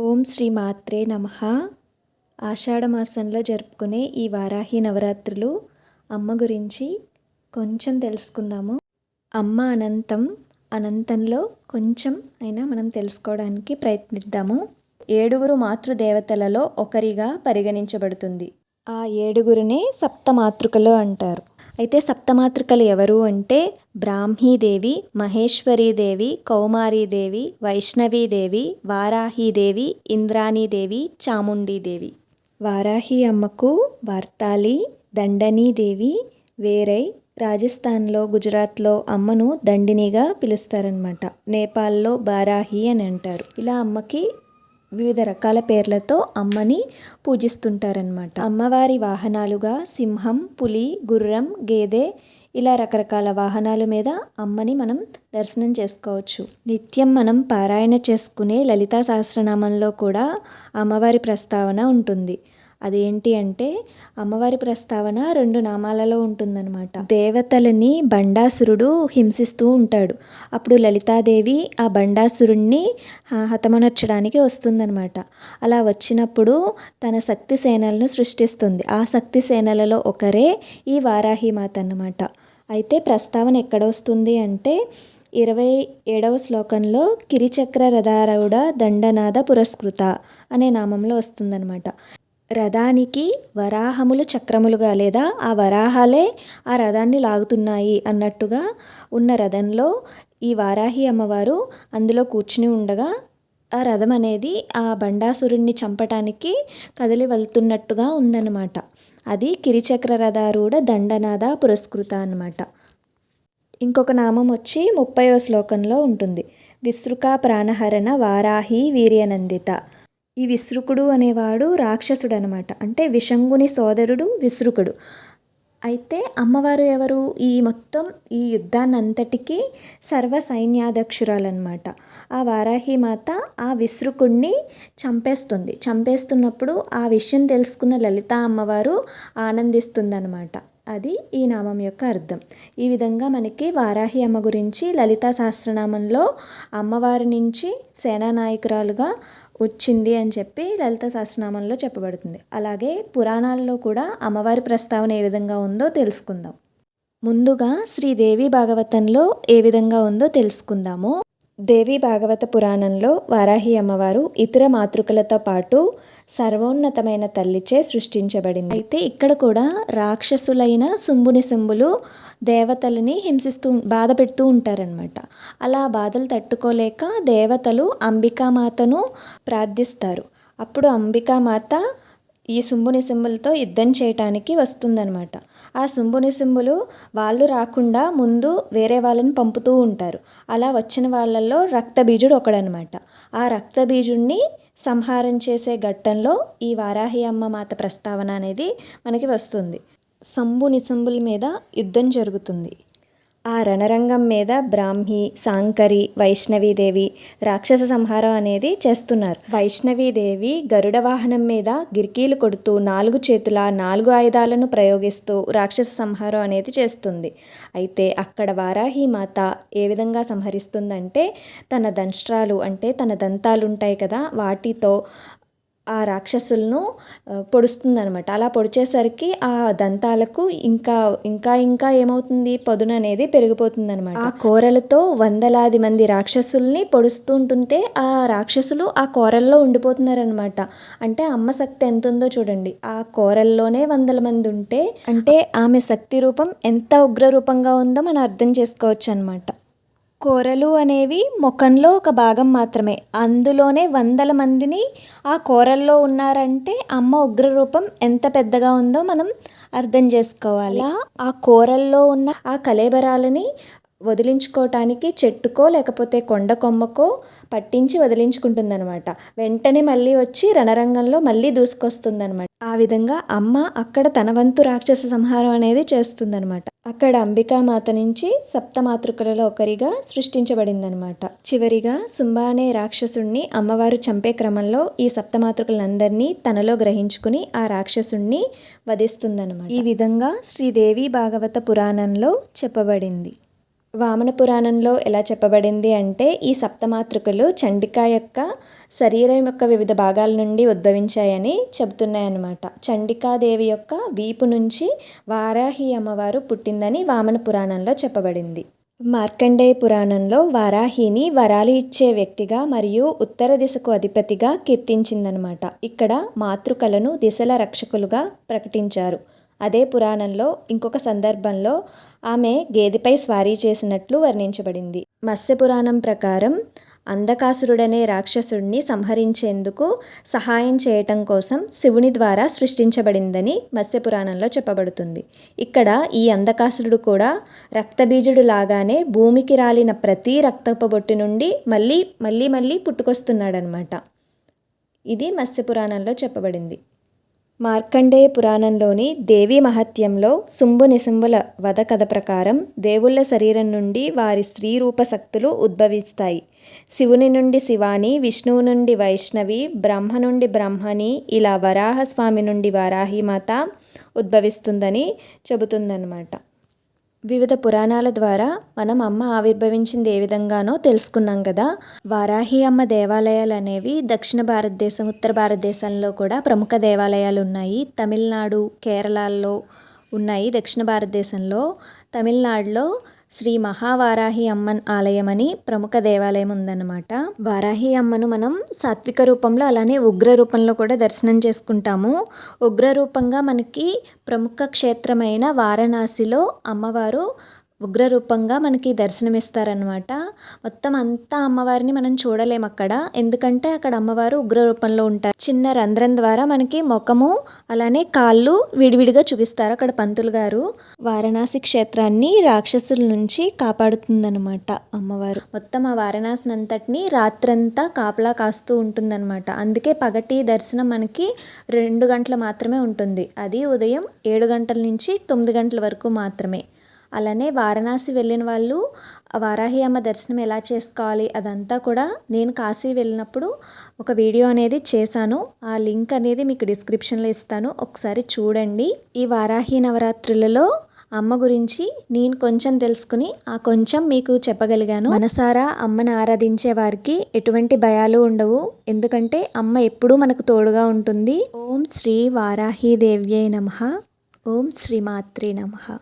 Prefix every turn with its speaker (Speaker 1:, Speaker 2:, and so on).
Speaker 1: ఓం శ్రీ మాత్రే నమ. ఆషాఢమాసంలో జరుపుకునే ఈ వారాహి నవరాత్రులు అమ్మ గురించి కొంచెం తెలుసుకుందాము. అమ్మ అనంతం అనంతంలో కొంచెం అయినా మనం తెలుసుకోవడానికి ప్రయత్నిద్దాము. ఏడుగురు మాతృదేవతలలో ఒకరిగా పరిగణించబడుతుంది. ఆ ఏడుగురునే సప్తమాతృకలు అంటారు. అయితే సప్తమాతృకలు ఎవరు అంటే బ్రాహ్మీదేవి మహేశ్వరీదేవి కౌమారీదేవి వైష్ణవీదేవి వారాహీదేవి ఇంద్రాణీదేవి చాముండీదేవి. వారాహి అమ్మకు వార్తాలి దండనీదేవి వేరై రాజస్థాన్లో గుజరాత్లో అమ్మను దండినిగా పిలుస్తారనమాట నేపాల్లో బారాహి అని అంటారు. ఇలా అమ్మకి వివిధ రకాల పేర్లతో అమ్మని పూజిస్తుంటారనమాట అమ్మవారి వాహనాలుగా సింహం పులి గుర్రం గేదె ఇలా రకరకాల వాహనాల మీద అమ్మని మనం దర్శనం చేసుకోవచ్చు. నిత్యం మనం పారాయణ చేసుకునే లలితా సహస్రనామంలో కూడా అమ్మవారి ప్రస్తావన ఉంటుంది. అదేంటి అంటే అమ్మవారి ప్రస్తావన రెండు నామాలలో ఉంటుందన్నమాట. దేవతలని బండాసురుడు హింసిస్తూ ఉంటాడు. అప్పుడు లలితాదేవి ఆ బండాసురుణ్ణి హతమనర్చడానికి వస్తుందన్నమాట. అలా వచ్చినప్పుడు తన శక్తి సేనలను సృష్టిస్తుంది. ఆ శక్తి సేనలలో ఒకరే ఈ వారాహి మాత అన్నమాట. అయితే ప్రస్తావన ఎక్కడ వస్తుంది అంటే ఇరవై ఏడవ శ్లోకంలో కిరిచక్ర రథారూఢ దండనాద పురస్కృత అనే నామంలో వస్తుందన్నమాట. రథానికి వరాహములు చక్రములుగా లేదా ఆ వరాహాలే ఆ రథాన్ని లాగుతున్నాయి అన్నట్టుగా ఉన్న రథంలో ఈ వారాహి అమ్మవారు అందులో కూర్చుని ఉండగా ఆ రథం అనేది ఆ బండాసురుణ్ణి చంపటానికి కదిలి వెళ్తున్నట్టుగా ఉందన్నమాట. అది కిరిచక్ర రథారూఢ దండనాథ పురస్కృత అన్నమాట. ఇంకొక నామం వచ్చి ముప్పయో శ్లోకంలో ఉంటుంది. విసృక ప్రాణహరణ వారాహి వీర్యనందిత. ఈ విశ్రుకుడు అనేవాడు రాక్షసుడు అనమాట అంటే విషంగుని సోదరుడు విశ్రుకుడు అయితే అమ్మవారు ఎవరు? ఈ మొత్తం ఈ యుద్ధాన్నంతటికీ సర్వ సైన్యాధ్యక్షురాలన్నమాట. ఆ వారాహి మాత ఆ విశ్రుకుణ్ణి చంపేస్తుంది. చంపేస్తున్నప్పుడు ఆ విషయం తెలుసుకున్న లలిత అమ్మవారు ఆనందిస్తుందన్నమాట. అది ఈ నామం యొక్క అర్థం. ఈ విధంగా మనకి వారాహి అమ్మ గురించి లలితా సహస్రనామంలో అమ్మవారి నుంచి సేనానాయకురాలుగా వచ్చింది అని చెప్పి లలిత సహస్రనామంలో చెప్పబడుతుంది. అలాగే పురాణాల్లో కూడా అమ్మవారి ప్రస్తావన ఏ విధంగా ఉందో తెలుసుకుందాం. ముందుగా శ్రీదేవి భాగవతంలో ఏ విధంగా ఉందో తెలుసుకుందాము. దేవి భాగవత పురాణంలో వారాహి అమ్మవారు ఇతర మాతృకలతో పాటు సర్వోన్నతమైన తల్లిచే సృష్టించబడింది. అయితే ఇక్కడ కూడా రాక్షసులైన సుంబుని సుంబులు దేవతలని హింసిస్తూ బాధ పెడుతూ ఉంటారనమాట అలా బాధలు తట్టుకోలేక దేవతలు అంబికామాతను ప్రార్థిస్తారు. అప్పుడు అంబికామాత ఈ శుంభుని సింబులతో యుద్ధం చేయటానికి వస్తుందనమాట ఆ శుంభుని సింబులు వాళ్ళు రాకుండా ముందు వేరే వాళ్ళని పంపుతూ ఉంటారు. అలా వచ్చిన వాళ్ళల్లో రక్తబీజుడు ఒకడనమాట ఆ రక్తబీజుడిని సంహారం చేసే ఘట్టంలో ఈ వారాహి అమ్మ మాత ప్రస్తావన అనేది మనకి వస్తుంది. సంబు నిసంబుల మీద యుద్ధం జరుగుతుంది. ఆ రణరంగం మీద బ్రాహ్మి సాంకరి వైష్ణవీదేవి రాక్షస సంహారం అనేది చేస్తున్నారు. వైష్ణవీదేవి గరుడ వాహనం మీద గిరికీలు కొడుతూ నాలుగు చేతుల నాలుగు ఆయుధాలను ప్రయోగిస్తూ రాక్షస సంహారం అనేది చేస్తుంది. అయితే అక్కడ వారాహి మాత ఏ విధంగా సంహరిస్తుందంటే తన దంష్ట్రాలు అంటే తన దంతాలు ఉంటాయి కదా వాటితో ఆ రాక్షసులను పొడుస్తుందనమాట అలా పొడిచేసరికి ఆ దంతాలకు ఇంకా ఇంకా ఇంకా ఏమవుతుంది? పదును అనేది పెరిగిపోతుంది అనమాట ఆ కూరలతో వందలాది మంది రాక్షసుల్ని పొడుస్తూ ఉంటుంటే ఆ రాక్షసులు ఆ కూరల్లో ఉండిపోతున్నారనమాట అంటే అమ్మ శక్తి ఎంత ఉందో చూడండి. ఆ కూరల్లోనే వందల మంది ఉంటే అంటే ఆమె శక్తి రూపం ఎంత ఉగ్ర రూపంగా ఉందో మనం అర్థం చేసుకోవచ్చు అనమాట కూరలు అనేవి ముఖంలో ఒక భాగం మాత్రమే. అందులోనే వందల మందిని ఆ కూరల్లో ఉన్నారంటే అమ్మ ఉగ్రరూపం ఎంత పెద్దగా ఉందో మనం అర్థం చేసుకోవాలి. ఆ కూరల్లో ఉన్న ఆ కలేబరాలని వదిలించుకోవటానికి చెట్టుకో లేకపోతే కొండ కొమ్మకో పట్టించి వదిలించుకుంటుందనమాట వెంటనే మళ్ళీ వచ్చి రణరంగంలో మళ్ళీ దూసుకొస్తుందనమాట ఆ విధంగా అమ్మ అక్కడ తన వంతు రాక్షస సంహారం అనేది చేస్తుందనమాట అక్కడ అంబికామాత నుంచి సప్తమాతృకలలో ఒకరిగా సృష్టించబడిందనమాట చివరిగా సుంబా అనే రాక్షసుణ్ణి అమ్మవారు చంపే క్రమంలో ఈ సప్తమాతృకలందరినీ తనలో గ్రహించుకుని ఆ రాక్షసుణ్ణి వధిస్తుందనమాట ఈ విధంగా శ్రీదేవి భాగవత పురాణంలో చెప్పబడింది. వామన పురాణంలో ఎలా చెప్పబడింది అంటే ఈ సప్తమాతృకలు చండికా యొక్క శరీరం యొక్క వివిధ భాగాల నుండి ఉద్భవించాయని చెబుతున్నాయన్నమాట. చండికాదేవి యొక్క వీపు నుంచి వారాహి అమ్మవారు పుట్టిందని వామన పురాణంలో చెప్పబడింది. మార్కండేయ పురాణంలో వారాహిని వరాలు ఇచ్చే వ్యక్తిగా మరియు ఉత్తర దిశకు అధిపతిగా కీర్తించిందనమాట ఇక్కడ మాతృకలను దిశల రక్షకులుగా ప్రకటించారు. అదే పురాణంలో ఇంకొక సందర్భంలో ఆమె గేదెపై స్వారీ చేసినట్లు వర్ణించబడింది. మత్స్య పురాణం ప్రకారం అంధకాసురుడనే రాక్షసుడిని సంహరించేందుకు సహాయం చేయటం కోసం శివుని ద్వారా సృష్టించబడిందని మత్స్యపురాణంలో చెప్పబడుతుంది. ఇక్కడ ఈ అంధకాసురుడు కూడా రక్తబీజుడు లాగానే భూమికి రాలిన ప్రతి రక్తపబొట్టి నుండి మళ్ళీ మళ్ళీ మళ్ళీ పుట్టుకొస్తున్నాడనమాట. ఇది మత్స్యపురాణంలో చెప్పబడింది. మార్కండేయ పురాణంలోని దేవీ మహత్యంలో శుంభు నిశుంభుల వధ కథ ప్రకారం దేవుళ్ళ శరీరం నుండి వారి స్త్రీ రూప శక్తులు ఉద్భవిస్తాయి. శివుని నుండి శివాని విష్ణువు నుండి వైష్ణవి బ్రహ్మ నుండి బ్రహ్మని ఇలా వరాహస్వామి నుండి వారాహిమాత ఉద్భవిస్తుందని చెబుతుందన్నమాట. వివిధ పురాణాల ద్వారా మనం అమ్మ ఆవిర్భవించింది ఏ విధంగానో తెలుసుకున్నాం కదా. వారాహి అమ్మ దేవాలయాలు అనేవి దక్షిణ భారతదేశం ఉత్తర భారతదేశంలో కూడా ప్రముఖ దేవాలయాలు ఉన్నాయి. తమిళనాడు కేరళలో ఉన్నాయి. దక్షిణ భారతదేశంలో తమిళనాడులో శ్రీ మహావారాహి అమ్మన్ ఆలయం అని ప్రముఖ దేవాలయం ఉందన్నమాట. వారాహి అమ్మను మనం సాత్విక రూపంలో అలానే ఉగ్ర రూపంలో కూడా దర్శనం చేసుకుంటాము. ఉగ్ర రూపంగా మనకి ప్రముఖ క్షేత్రమైన వారణాసిలో అమ్మవారు ఉగ్రరూపంగా మనకి దర్శనమిస్తారనమాట మొత్తం అంతా అమ్మవారిని మనం చూడలేము అక్కడ. ఎందుకంటే అక్కడ అమ్మవారు ఉగ్ర రూపంలో ఉంటారు. చిన్న రంధ్రం ద్వారా మనకి ముఖము అలానే కాళ్ళు విడివిడిగా చూపిస్తారు అక్కడ పంతులు గారు. వారణాసి క్షేత్రాన్ని రాక్షసుల నుంచి కాపాడుతుందనమాట అమ్మవారు. మొత్తం ఆ వారణాసిని అంతటిని రాత్రంతా కాపలా కాస్తూ ఉంటుందన్నమాట. అందుకే పగటి దర్శనం మనకి రెండు గంటలు మాత్రమే ఉంటుంది. అది ఉదయం ఏడు గంటల నుంచి తొమ్మిది గంటల వరకు మాత్రమే. అలానే వారణాసి వెళ్ళిన వాళ్ళు వారాహి అమ్మ దర్శనం ఎలా చేసుకోవాలి అదంతా కూడా నేను కాశీ వెళ్ళినప్పుడు ఒక వీడియో అనేది చేశాను. ఆ లింక్ అనేది మీకు డిస్క్రిప్షన్లో ఇస్తాను. ఒకసారి చూడండి. ఈ వారాహి నవరాత్రులలో అమ్మ గురించి నేను కొంచెం తెలుసుకుని ఆ కొంచెం మీకు చెప్పగలిగాను. మనసారా అమ్మను ఆరాధించే వారికి ఎటువంటి భయాలు ఉండవు. ఎందుకంటే అమ్మ ఎప్పుడూ మనకు తోడుగా ఉంటుంది. ఓం శ్రీ వారాహి దేవ్యై నమ. ఓం శ్రీ మాత్రే నమ.